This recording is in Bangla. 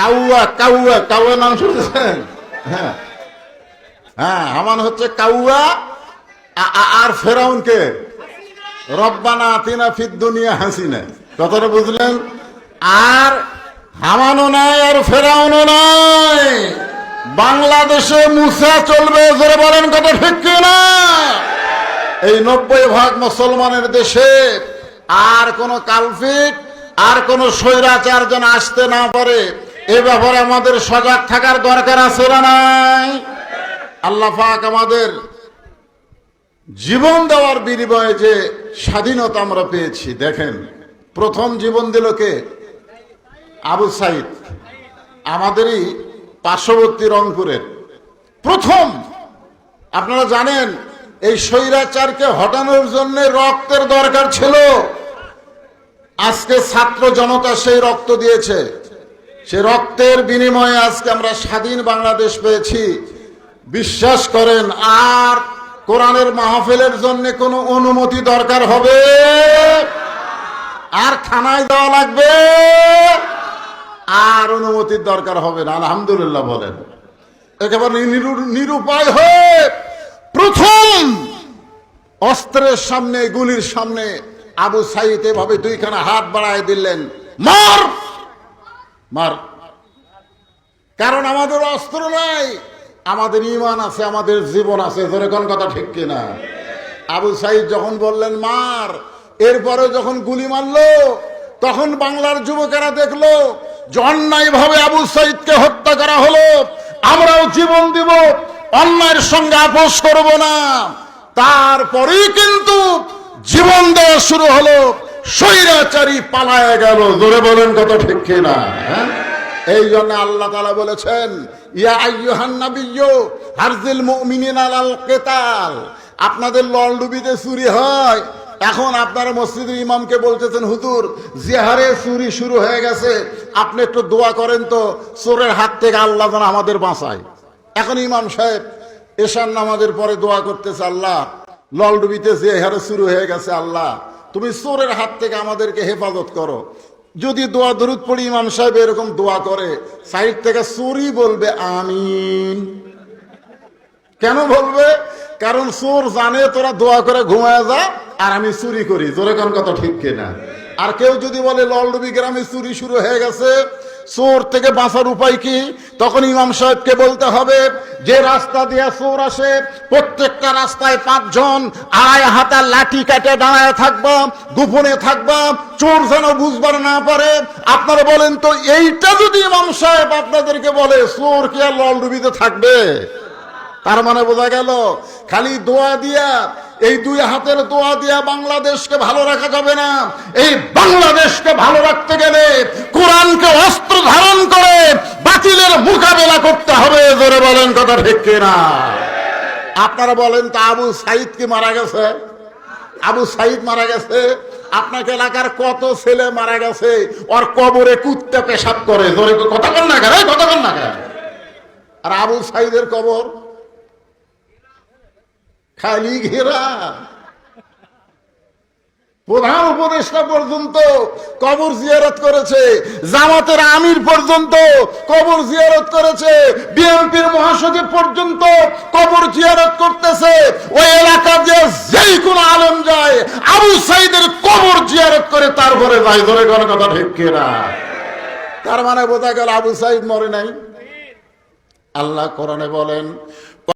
কাউয়া কাউয়া কাউয়া নাম শুনেছেন? হ্যাঁ। হ্যাঁ হামান হচ্ছে কাউয়া আর ফেরাউনকে। রব্বানা তিনা ফিদ দুনিয়া হাসিনা। কথাটা বুঝলেন? আর হামানো নাই, আর ফেরাউনও নাই। বাংলাদেশে মুসা চলবে, জোরে বলেন কথা ঠিক না এই নব্বই ভাগ মুসলমানের দেশে আর কোন কালফিট, আর কোন স্বৈরাচার যেন আসতে না পারে। এ ব্যাপারে আমাদের সজাগ থাকার দরকার আছে না নাই? আল্লাহ আমাদের জীবন দেওয়ার বিনিময়ে যে স্বাধীনতা আমরা পেয়েছি, দেখেন, প্রথম জীবন দিল কে? আবু সাইদ। আমাদেরই পার্শ্ববর্তী রংপুরের। প্রথম, আপনারা জানেন, এই স্বৈরাচারকে হটানোর জন্য রক্তের দরকার ছিল। আজকে ছাত্র জনতা সেই রক্ত দিয়েছে। সে রক্তের বিনিময়ে আজকে আমরা স্বাধীন বাংলাদেশ পেয়েছি। বিশ্বাস করেন, আর কোরআনের মাহফিলের জন্য কোনো অনুমতি দরকার হবে? আর থানায় দেওয়া লাগবে? আর অনুমতির দরকার হবে না, আলহামদুলিল্লাহ বলেন। একেবারে নিরু- নিরুপায় হয়ে প্রথম অস্ত্রের সামনে, গুলির সামনে আবু সাইদ এভাবে দুইখানা হাত বাড়ায় দিলেন। মার! মার। কারণ আমাদের অস্ত্র নাই, আমাদের ইমান আছে, আমাদের জীবন আছে ধরে কোন কথা ঠিক কিনা? আবু সাইদ যখন বললেন, মার। এরপরে যখন গুলি মারলো, তখন বাংলার যুবকেরা দেখল যে অন্যায় ভাবে আবু সাইদকে হত্যা করা হলো, আমরাও জীবন দিব, অন্যায়ের সঙ্গে আপোষ করব না। তারপরেই কিন্তু জীবন দেওয়া শুরু হলো। স্বৈরাচারী পালায় গেল। ধরে বলেন কত ঠিক কিনা হ্যাঁ? এই জন্য আল্লাহ তালা বলেছেন, ইয়া আলাল কিতাল। আপনাদের লন্ডুবিতে চুরি হয়। এখন আপনারা মসজিদের ইমামকে বলতেছেন, হুজুর, জিহারে চুরি শুরু হয়ে গেছে। আপনি একটু দোয়া করেন তো, চোরের হাত থেকে আল্লাহ যেন আমাদের বাঁচায়। এখন ইমাম সাহেব এশার নামাজের পরে দোয়া করতেছে, আল্লাহ ললডুবিতে যে হারে শুরু হয়ে গেছে, আল্লাহ তুমি চোরের হাত থেকে আমাদেরকে হেফাজত করো। যদি দোয়া দরুদ পড়ি, ইমাম সাহেব এরকম দোয়া করে, সাইড থেকে চোরই বলবে, আমিন। কেন বলবে? কারণ চোর জানে তোরা দোয়া করে ঘুমায় যা, আর আমি চুরি করি। তোর কথা ঠিক কিনা? আর কেউ যদি বলে, ললডুবি গ্রামে চুরি শুরু হয়ে গেছে চোর থেকে বাঁচার উপায় কি? তখন ইমাম সাহেবকে বলতে হবে, যে রাস্তা দিয়ে চোর আসে, প্রত্যেকটা রাস্তায় পাঁচজন আড়াই হাতা লাঠি কাটে দাঁড়ায় থাকবা, গোপনে থাকবা, চোর যেন বুঝবার না পারে। আপনারা বলেন তো, এইটা যদি ইমাম সাহেব আপনাদেরকে বলে, চোর কি আর ললডুবিতে থাকবে? তার মানে বোঝা গেল, খালি দোয়া দিয়া, এই দুই হাতের দোয়া দিয়া বাংলাদেশকে ভালো রাখা যাবে না। এই বাংলাদেশকে ভালো রাখতে গেলে কোরআনকে অস্ত্র ধারণ করে বাতিলের মোকাবেলা করতে হবে, জোরে বলেন কথা ঠিক কিনা? আপনারা বলেন তা আবু সাইদ কি মারা গেছে? আবু সাইদ মারা গেছে? আপনাকে এলাকার কত ছেলে মারা গেছে? ওর কবরে কুত্তে পেশাব করে, জোরে কথা বল না কথা বল না আর আবু সাইদের কবর খালি ঘেরা। প্রধান উপদেষ্টা পর্যন্ত কবর জিয়ারত করেছে, জামাতের আমির পর্যন্ত কবর জিয়ারত করেছে, বিএনপির মহাসচিব পর্যন্ত কবর জিয়ারত করতেছে। ওই এলাকা যে যেই কোন আলম যায়, আবু সাইদের কবর জিয়ারত করে তারপরে যায়। ধরে কোনো কথা ঠিক কিনা? তার মানে বোঝা গেল আবু সাইদ মরে নাই। আল্লাহ কোরআনে বলেন